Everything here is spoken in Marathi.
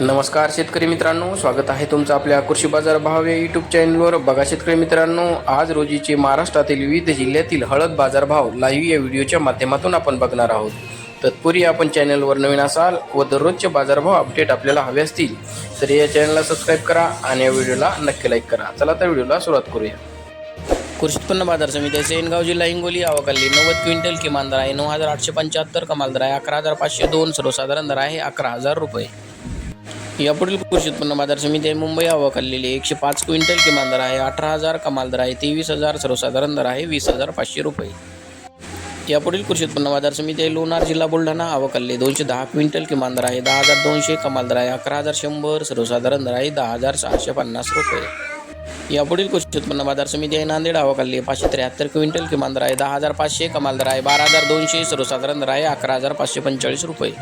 नमस्कार शेतकरी मित्रांनो स्वागत आहे तुमचं आपल्या कृषी बाजार भाव या यूट्यूब चॅनलवर बघा शेतकरी मित्रांनो आज रोजीचे महाराष्ट्रातील विविध जिल्ह्यातील हळद बाजार भाव लाईव्ह या व्हिडिओच्या माध्यमातून आपण बघणार आहोत. तत्पूर्वी आपण चॅनलवर नवीन असाल व दररोजचे बाजारभाव अपडेट आपल्याला हवे असतील तर या चॅनलला सबस्क्राईब करा आणि या व्हिडिओला नक्की लाईक करा. चला तर व्हिडिओला सुरुवात करूया. कृषी उत्पन्न बाजार समिती सेनगाव जिल्हा हिंगोली आवकाली नव्वद क्विंटल किमान दर आहे नऊ हजार आठशे पंच्याहत्तर कमाल दर आहे अकरा हजार पाचशे दोन सर्वसाधारण दर आहे अकरा हजार रुपये. यापुढील कृषी उत्पन्न बाजार समिती आहे. मुंबई आवकालेली एकशे पाच क्विंटल किमान दर आहे. अठरा हजार कमाल दर आहे. तेवीस हजार सर्वसाधारण दर आहे. वीस हजार पाचशे रुपये. यापुढील कृषी उत्पन्न बाजार समिती आहे. लोणार जिल्हा बुलढाणा आवकाले दोनशे दहा क्विंटल किमान दर आहे. दहा हजार दोनशे कमाल दर आहे. अकरा हजार शंभर सर्वसाधारण दर आहे. दहा हजार सहाशे पन्नास रुपये. यापुढील कृषी उत्पन्न बाजार समिती आहे. नांदेड आवकाले पाचशे त्र्याहत्तर क्विंटल किमान दर आहे. दहा हजार पाचशे कमाल दर आहे. बारा हजार दोनशे सर्वसाधारण दर आहे. अकरा हजार पाचशे पंचेचाळीस रुपये.